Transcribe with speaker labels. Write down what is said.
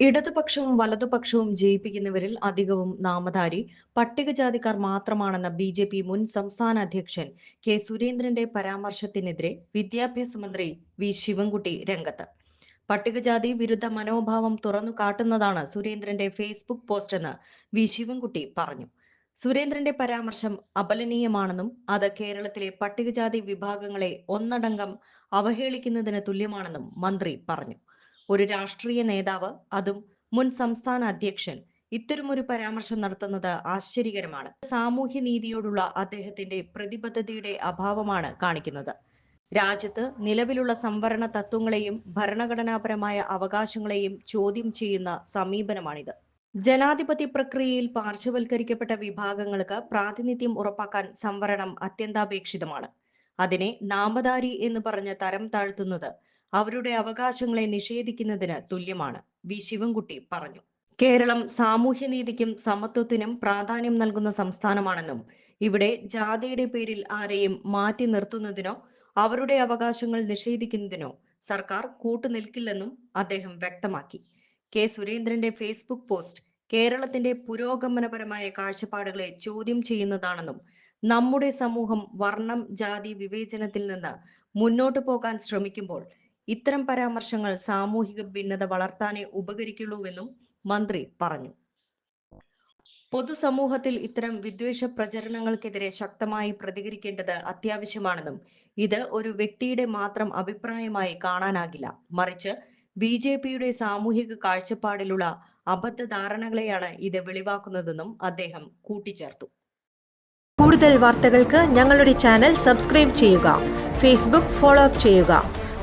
Speaker 1: ഇടതുപക്ഷവും വലതുപക്ഷവും ജയിപ്പിക്കുന്നവരിൽ അധികവും നാമധാരി പട്ടികജാതിക്കാർ മാത്രമാണെന്ന ബി ജെ പി മുൻ സംസ്ഥാന അധ്യക്ഷൻ കെ സുരേന്ദ്രന്റെ പരാമർശത്തിനെതിരെ വിദ്യാഭ്യാസ മന്ത്രി വി ശിവൻകുട്ടി രംഗത്ത്. പട്ടികജാതി വിരുദ്ധ മനോഭാവം തുറന്നു കാട്ടുന്നതാണ് സുരേന്ദ്രന്റെ ഫേസ്ബുക്ക് പോസ്റ്റ് എന്ന് വി ശിവൻകുട്ടി പറഞ്ഞു. സുരേന്ദ്രന്റെ പരാമർശം അപലനീയമാണെന്നും അത് കേരളത്തിലെ പട്ടികജാതി വിഭാഗങ്ങളെ ഒന്നടങ്കം അവഹേളിക്കുന്നതിന് തുല്യമാണെന്നും മന്ത്രി പറഞ്ഞു. ഒരു രാഷ്ട്രീയ നേതാവ് അതും മുൻ സംസ്ഥാന അധ്യക്ഷൻ. ഇത്തരമൊരു പരാമർശം നടത്തുന്നത് ആശ്ചര്യകരമാണ്. സാമൂഹ്യ നീതിയോടുള്ള അദ്ദേഹത്തിന്റെ പ്രതിബദ്ധതയുടെ അഭാവമാണ് കാണിക്കുന്നത്. രാജ്യത്ത് നിലവിലുള്ള സംവരണ തത്വങ്ങളെയും ഭരണഘടനാപരമായ അവകാശങ്ങളെയും ചോദ്യം ചെയ്യുന്ന സമീപനമാണിത്. ജനാധിപത്യ പ്രക്രിയയിൽ പാർശ്വവൽക്കരിക്കപ്പെട്ട വിഭാഗങ്ങൾക്ക് പ്രാതിനിധ്യം ഉറപ്പാക്കാൻ സംവരണം അത്യന്താപേക്ഷിതമാണ്. അതിനെ നാമധാരി എന്ന് പറഞ്ഞ് തരം താഴ്ത്തുന്നത് അവരുടെ അവകാശങ്ങളെ നിഷേധിക്കുന്നതിന് തുല്യമാണ്. വി. ശിവൻകുട്ടി പറഞ്ഞു. കേരളം സാമൂഹ്യനീതിക്കും സമത്വത്തിനും പ്രാധാന്യം നൽകുന്ന സംസ്ഥാനമാണെന്നും ഇവിടെ ജാതിയുടെ പേരിൽ ആരെയും മാറ്റി നിർത്തുന്നതിനോ അവരുടെ അവകാശങ്ങൾ നിഷേധിക്കുന്നതിനോ സർക്കാർ കൂട്ടുനിൽക്കില്ലെന്നും അദ്ദേഹം വ്യക്തമാക്കി. കെ. സുരേന്ദ്രന്റെ ഫേസ്ബുക്ക് പോസ്റ്റ് കേരളത്തിന്റെ പുരോഗമനപരമായ കാഴ്ചപ്പാടുകളെ ചോദ്യം ചെയ്യുന്നതാണെന്നും നമ്മുടെ സമൂഹം വർണം ജാതി വിവേചനത്തിൽ നിന്ന് മുന്നോട്ടു പോകാൻ ശ്രമിക്കുമ്പോൾ ഇത്തരം പരാമർശങ്ങൾ സാമൂഹിക ഭിന്നത വളർത്താനേ ഉപകരിക്കുള്ളൂവെന്നും മന്ത്രി പറഞ്ഞു. പൊതുസമൂഹത്തിൽ ഇത്തരം വിദ്വേഷ പ്രചരണങ്ങൾക്കെതിരെ ശക്തമായി പ്രതികരിക്കേണ്ടത് അത്യാവശ്യമാണെന്നും ഇത് ഒരു വ്യക്തിയുടെ മാത്രം അഭിപ്രായമായി കാണാനാകില്ല. മറിച്ച് ബി ജെ പിയുടെ സാമൂഹിക കാഴ്ചപ്പാടിലുള്ള അബദ്ധ ധാരണകളെയാണ് ഇത് വെളിവാക്കുന്നതെന്നും അദ്ദേഹം കൂട്ടിച്ചേർത്തു.
Speaker 2: കൂടുതൽ വാർത്തകൾക്ക് ഞങ്ങളുടെ ചാനൽ സബ്സ്ക്രൈബ് ചെയ്യുക ഫേസ്ബുക്ക് ഫോളോ അപ്പ് ചെയ്യുക.